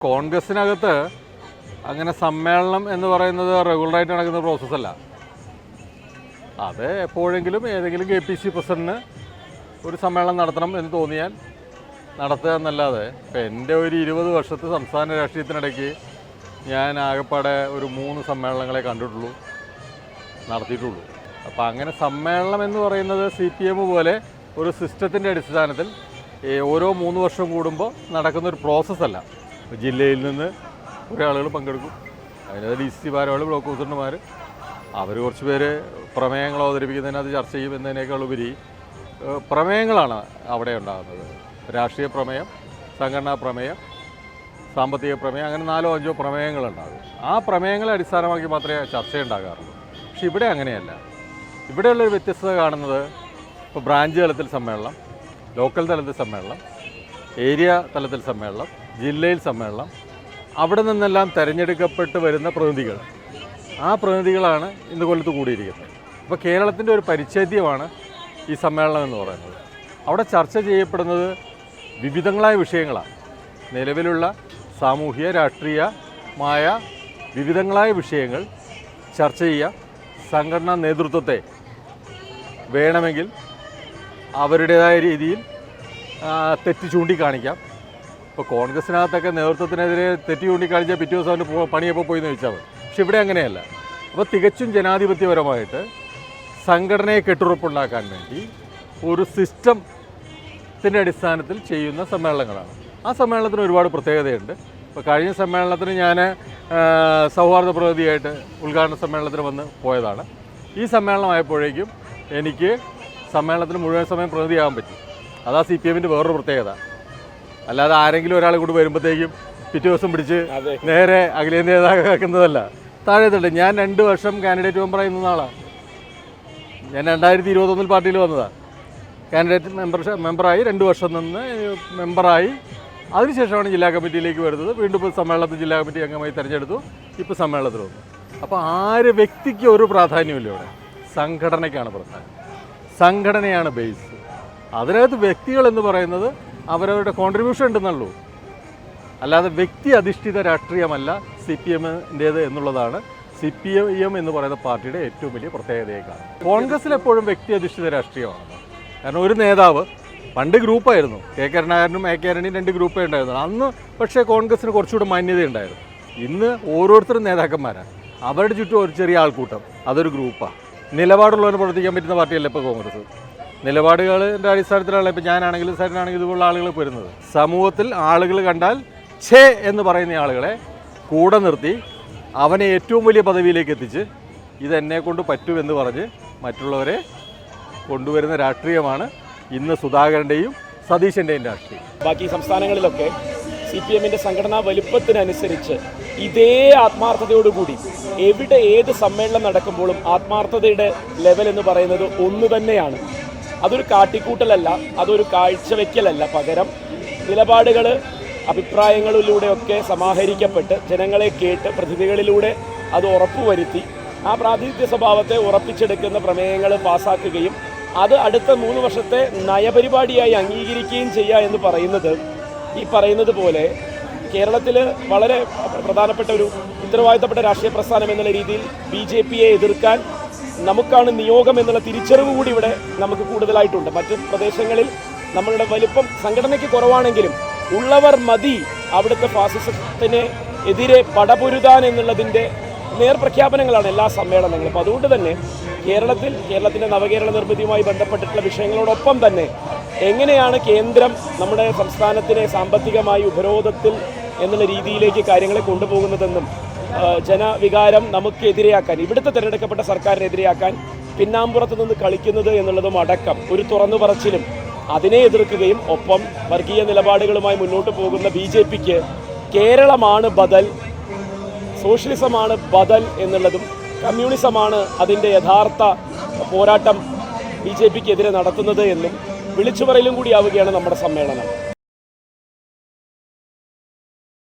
കോൺഗ്രസിനകത്ത് അങ്ങനെ സമ്മേളനം എന്ന് പറയുന്നത് റെഗുലറായിട്ട് നടക്കുന്ന പ്രോസസ്സല്ല അത് എപ്പോഴെങ്കിലും ഏതെങ്കിലും കെ പി സി പ്രസിഡന്റിന് ഒരു സമ്മേളനം നടത്തണം എന്ന് തോന്നിയാൽ നടത്തുക എന്നല്ലാതെ ഇപ്പം എന്റെ ഒരു ഇരുപത് വർഷത്തെ സംസ്ഥാന രാഷ്ട്രീയത്തിനിടയ്ക്ക് ഞാൻ ആകെപ്പാടെ ഒരു മൂന്ന് സമ്മേളനങ്ങളെ കണ്ടിട്ടുള്ളൂ നടത്തിയിട്ടുള്ളൂ. അപ്പോൾ അങ്ങനെ സമ്മേളനം എന്ന് പറയുന്നത് സി പി എം പോലെ ഒരു സിസ്റ്റത്തിന്റെ അടിസ്ഥാനത്തിൽ ഓരോ മൂന്ന് വർഷം കൂടുമ്പോൾ നടക്കുന്ന ഒരു പ്രോസസ്സല്ല ജില്ലയിൽ നിന്ന് കുറേ ആളുകൾ പങ്കെടുക്കും. അതിനകത്ത് ഡി സി ഭാരവാളി ബ്ലോക്ക് പ്രസിഡന്റുമാർ അവർ കുറച്ച് പേര് പ്രമേയങ്ങൾ അവതരിപ്പിക്കുന്നതിനകത്ത് ചർച്ച ചെയ്യും എന്നതിനേക്കാൾ ഉപരി പ്രമേയങ്ങളാണ് അവിടെ ഉണ്ടാകുന്നത്. രാഷ്ട്രീയ പ്രമേയം സംഘടനാ പ്രമേയം സാമ്പത്തിക പ്രമേയം അങ്ങനെ നാലോ അഞ്ചോ പ്രമേയങ്ങളുണ്ടാകും. ആ പ്രമേയങ്ങളെ അടിസ്ഥാനമാക്കി മാത്രമേ ചർച്ചയുണ്ടാകാറുള്ളൂ. പക്ഷെ ഇവിടെ അങ്ങനെയല്ല. ഇവിടെയുള്ളൊരു വ്യത്യസ്തത കാണുന്നത് ഇപ്പോൾ ബ്രാഞ്ച് തലത്തിൽ സമ്മേളനം ലോക്കൽ തലത്തിൽ സമ്മേളനം ഏരിയ തലത്തിൽ സമ്മേളനം ജില്ലയിൽ സമ്മേളനം. അവിടെ നിന്നെല്ലാം തിരഞ്ഞെടുക്കപ്പെട്ട് വരുന്ന പ്രതിനിധികൾ. ആ പ്രതിനിധികളാണ് ഇന്ന് കൊല്ലത്ത് കൂടിയിരിക്കുന്നത്. അപ്പോൾ കേരളത്തിന്റെ ഒരു പരിച്ഛേദ്യമാണ് ഈ സമ്മേളനം എന്ന് പറയുന്നത്. അവിടെ ചർച്ച ചെയ്യപ്പെടുന്നത് വിവിധങ്ങളായ വിഷയങ്ങളാണ്. നിലവിലുള്ള സാമൂഹിക രാഷ്ട്രീയമായ വിവിധങ്ങളായ വിഷയങ്ങൾ ചർച്ച ചെയ്യുക സംഘടനാ നേതൃത്വത്തെ വേണമെങ്കിൽ അവരുടേതായ രീതിയിൽ തെറ്റ് ചൂണ്ടിക്കാണിക്കാം. ഇപ്പോൾ കോൺഗ്രസിനകത്തൊക്കെ നേതൃത്വത്തിനെതിരെ തെറ്റി ചൂണ്ടിക്കാണിച്ചാൽ പിറ്റേ ദിവസം അവന്റെ പണിയപ്പോൾ പോയി എന്ന് ചോദിച്ചാൽ പക്ഷെ ഇവിടെ അങ്ങനെയല്ല. അപ്പോൾ തികച്ചും ജനാധിപത്യപരമായിട്ട് സംഘടനയെ കെട്ടുറപ്പുണ്ടാക്കാൻ വേണ്ടി ഒരു സിസ്റ്റത്തിന്റെ അടിസ്ഥാനത്തിൽ ചെയ്യുന്ന സമ്മേളനങ്ങളാണ്. ആ സമ്മേളനത്തിന് ഒരുപാട് പ്രത്യേകതയുണ്ട്. ഇപ്പോൾ കഴിഞ്ഞ സമ്മേളനത്തിന് ഞാൻ സൗഹാർദ്ദ പ്രതിനിധിയായിട്ട് ഉദ്ഘാടന സമ്മേളനത്തിന് വന്ന് പോയതാണ്. ഈ സമ്മേളനമായപ്പോഴേക്കും എനിക്ക് സമ്മേളനത്തിന് മുഴുവൻ സമയം പ്രതിനിധിയാകാൻ പറ്റി. അതാ സി പി എമ്മിന്റെ വേറൊരു പ്രത്യേകത. അല്ലാതെ ആരെങ്കിലും ഒരാൾ കൂടി വരുമ്പോഴത്തേക്കും പിറ്റേ ദിവസം പിടിച്ച്. നേരെ അഖിലേന്ത്യാ നേതാക്കാക്കുന്നതല്ല താഴെത്തുണ്ട് ഞാൻ രണ്ട് വർഷം കാൻഡിഡേറ്റ് മെമ്പറായി നിന്ന ആളാണ് ഞാൻ രണ്ടായിരത്തി ഇരുപത്തൊന്നിൽ പാർട്ടിയിൽ വന്നതാണ് കാൻഡിഡേറ്റ് മെമ്പർ മെമ്പറായി രണ്ട് വർഷം നിന്ന് മെമ്പറായി അതിനുശേഷമാണ് ജില്ലാ കമ്മിറ്റിയിലേക്ക് വരുന്നത്. വീണ്ടും ഇപ്പോൾ സമ്മേളനത്തിൽ ജില്ലാ കമ്മിറ്റി അംഗമായി തിരഞ്ഞെടുത്തു. ഇപ്പോൾ സമ്മേളനത്തിൽ വന്നു. അപ്പോൾ ആര് വ്യക്തിക്ക് ഒരു പ്രാധാന്യമില്ല ഇവിടെ? സംഘടനയ്ക്കാണ് പ്രാധാന്യം. സംഘടനയാണ് ബേസ് അതിനകത്ത് വ്യക്തികൾ എന്ന് പറയുന്നത് അവരവരുടെ കോൺട്രിബ്യൂഷൻ ഉണ്ടെന്നുള്ളൂ. അല്ലാതെ വ്യക്തി അധിഷ്ഠിത രാഷ്ട്രീയമല്ല സി പി എമ്മിന്റേത് എന്നുള്ളതാണ്. സി പി എം എന്ന് പറയുന്ന പാർട്ടിയുടെ ഏറ്റവും വലിയ പ്രത്യേകതയെ കാണുന്നത്. കോൺഗ്രസ്സിൽ എപ്പോഴും വ്യക്തി അധിഷ്ഠിത രാഷ്ട്രീയമാണ്. കാരണം ഒരു നേതാവ് പണ്ട് ഗ്രൂപ്പായിരുന്നു. കെ കരുണാകരനും എ കെ രണിയും രണ്ട് ഗ്രൂപ്പേ ഉണ്ടായിരുന്നു. അന്ന് പക്ഷേ കോൺഗ്രസ്സിന് കുറച്ചുകൂടെ മാന്യതയുണ്ടായിരുന്നു. ഇന്ന് ഓരോരുത്തരും നേതാക്കന്മാരാണ്. അവരുടെ ചുറ്റും ഒരു ചെറിയ ആൾക്കൂട്ടം. അതൊരു ഗ്രൂപ്പാണ്. നിലപാടുള്ളവരെ പ്രവർത്തിക്കാൻ പറ്റുന്ന പാർട്ടിയല്ല ഇപ്പോൾ കോൺഗ്രസ്. നിലപാടുകളുടെ അടിസ്ഥാനത്തിലാണ് ഇപ്പോൾ ഞാനാണെങ്കിലും സാറിനാണെങ്കിലും ഇതുപോലുള്ള ആളുകൾ വരുന്നത് സമൂഹത്തിൽ ആളുകൾ കണ്ടാൽ ഛേ എന്ന് പറയുന്ന ആളുകളെ കൂടെ നിർത്തി അവനെ ഏറ്റവും വലിയ പദവിയിലേക്ക് എത്തിച്ച് ഇതെന്നെ കൊണ്ട് പറ്റുമെന്ന് പറഞ്ഞ് മറ്റുള്ളവരെ കൊണ്ടുവരുന്ന രാഷ്ട്രീയമാണ് ഇന്ന് സുധാകരന്റെയും സതീശന്റെയും രാഷ്ട്രീയം. ബാക്കി സംസ്ഥാനങ്ങളിലൊക്കെ സി പി എമ്മിന്റെ സംഘടനാ വലുപ്പത്തിനനുസരിച്ച് ഇതേ ആത്മാർത്ഥതയോടുകൂടി എവിടെ ഏത് സമ്മേളനം നടക്കുമ്പോഴും ആത്മാർത്ഥതയുടെ ലെവൽ എന്ന് പറയുന്നത് ഒന്ന് തന്നെയാണ്. അതൊരു കാട്ടിക്കൂട്ടലല്ല അതൊരു കാഴ്ചവെക്കലല്ല പകരം. നിലപാടുകൾ അഭിപ്രായങ്ങളിലൂടെയൊക്കെ സമാഹരിക്കപ്പെട്ട് ജനങ്ങളെ കേട്ട് പ്രതിനിധികളിലൂടെ അത് ഉറപ്പുവരുത്തി ആ പ്രാതിനിധ്യ സ്വഭാവത്തെ ഉറപ്പിച്ചെടുക്കുന്ന പ്രമേയങ്ങൾ പാസാക്കുകയും അത് അടുത്ത മൂന്ന് വർഷത്തെ നയപരിപാടിയായി അംഗീകരിക്കുകയും ചെയ്യുക എന്ന് പറയുന്നത് ഈ പറയുന്നത് പോലെ കേരളത്തിൽ വളരെ പ്രധാനപ്പെട്ട ഒരു ഉത്തരവാദിത്തപ്പെട്ട രാഷ്ട്രീയ പ്രസ്ഥാനം എന്നുള്ള രീതിയിൽ ബി ജെ പിയെ എതിർക്കാൻ നമുക്കാണ് നിയോഗം എന്നുള്ള തിരിച്ചറിവ് കൂടി ഇവിടെ നമുക്ക് കൂടുതലായിട്ടുണ്ട്. മറ്റ് പ്രദേശങ്ങളിൽ നമ്മളുടെ വലിപ്പം സംഘടനയ്ക്ക് കുറവാണെങ്കിലും ഉള്ളവർ മതി അവിടുത്തെ ഫാസിസത്തിന് എതിരെ പടപൊരുതാൻ എന്നുള്ളതിന്റെ നേർപ്രഖ്യാപനങ്ങളാണ് എല്ലാ സമ്മേളനങ്ങളും. അപ്പോൾ അതുകൊണ്ട് തന്നെ കേരളത്തിൽ കേരളത്തിന്റെ നവകേരള നിർമ്മിതിയുമായി ബന്ധപ്പെട്ടിട്ടുള്ള വിഷയങ്ങളോടൊപ്പം തന്നെ എങ്ങനെയാണ് കേന്ദ്രം നമ്മുടെ സംസ്ഥാനത്തിനെ സാമ്പത്തികമായി ഉപരോധത്തിൽ എന്നുള്ള രീതിയിലേക്ക് കാര്യങ്ങളെ കൊണ്ടുപോകുന്നതെന്നും ജനവികാരം നമുക്ക് എതിരെയാക്കാൻ ഇവിടുത്തെ തിരഞ്ഞെടുക്കപ്പെട്ട സർക്കാരിനെതിരെയാക്കാൻ പിന്നാമ്പുറത്ത് നിന്ന് കളിക്കുന്നത് എന്നുള്ളതും അടക്കം ഒരു തുറന്നു പറച്ചിലും അതിനെ എതിർക്കുകയും ഒപ്പം വർഗീയ നിലപാടുകളുമായി മുന്നോട്ട് പോകുന്ന ബി ജെ പിക്ക് കേരളമാണ് ബദൽ സോഷ്യലിസമാണ് ബദൽ എന്നുള്ളതും കമ്മ്യൂണിസമാണ് അതിന്റെ യഥാർത്ഥ പോരാട്ടം ബി ജെ പിക്ക് എതിരെ നടത്തുന്നത് എന്നും വിളിച്ചു പറയലും കൂടിയാവുകയാണ് നമ്മുടെ സമ്മേളനം.